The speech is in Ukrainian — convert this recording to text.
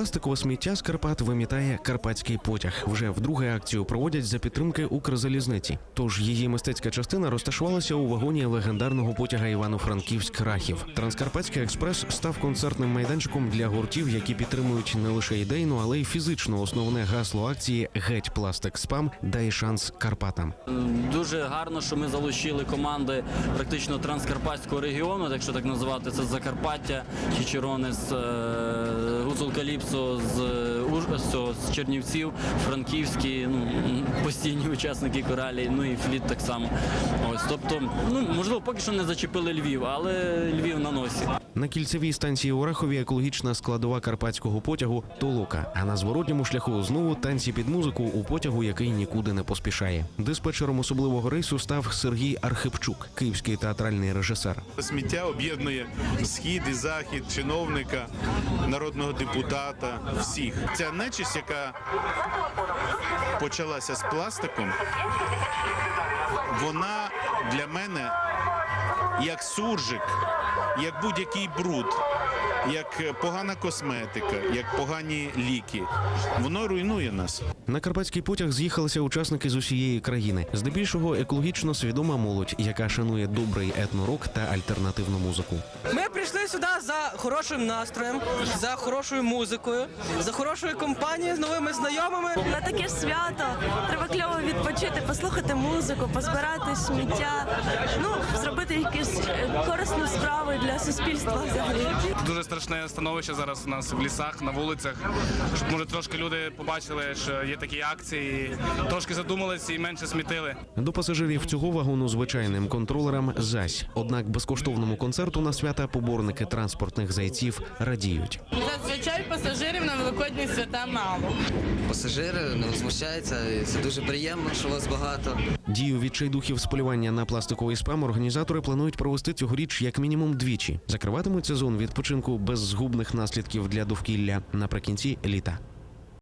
Пластикове сміття з Карпат вимітає карпатський потяг. Вже вдруге акцію проводять за підтримки Укрзалізниці. Тож її мистецька частина розташувалася у вагоні легендарного потяга Івано-Франківськ Рахів. Транскарпатський експрес став концертним майданчиком для гуртів, які підтримують не лише ідейну, але й фізично основне гасло акції Геть пластик спам дай шанс Карпатам. Дуже гарно, що ми залучили команди практично транскарпатського регіону, якщо так називати, це Закарпаття, Чичерони з е, з, Уж- з, Чернівців, Франківські, ну, постійні учасники коралі, ну і фліт так само. Ось, тобто, ну, можливо, поки що не зачепили Львів, але Львів на носі. На кільцевій станції у Рахові екологічна складова карпатського потягу Толока. А на зворотньому шляху знову танці під музику у потягу, який нікуди не поспішає. Диспетчером особливого рейсу став Сергій Архипчук, київський театральний режисер. Сміття об'єднує схід і захід, чиновника, народного депутата, всіх. Ця нечисть, яка почалася з пластиком, вона для мене як суржик, як будь-який бруд, як погана косметика, як погані ліки. Воно руйнує нас. На карпатський потяг з'їхалися учасники з усієї країни, здебільшого екологічно свідома молодь, яка шанує добрий етнорок та альтернативну музику. Ми прийшли сюди за хорошим настроєм, за хорошою музикою, за хорошою компанією з новими знайомими. На таке свято треба кльово відпочити, послухати музику, позбирати сміття, ну зробити корисну справу для суспільства взагалі. Дуже страшне становище зараз у нас в лісах, на вулицях. Щоб може трошки люди побачили, що є такі акції, і трошки задумалися і менше смітили. До пасажирів цього вагону звичайним контролерам зась. Однак безкоштовному концерту на свята поборники транспортних зайців радіють. Зазвичай пасажирів на великодні свята мало. Пасажири не возмущаються, це дуже приємно, що вас багато. Дію відчайдухів з полювання на пластиковий спам організатори планують провести цьогоріч як мінімум двічі. Закриватимуть сезон відпочинку без згубних наслідків для довкілля наприкінці літа.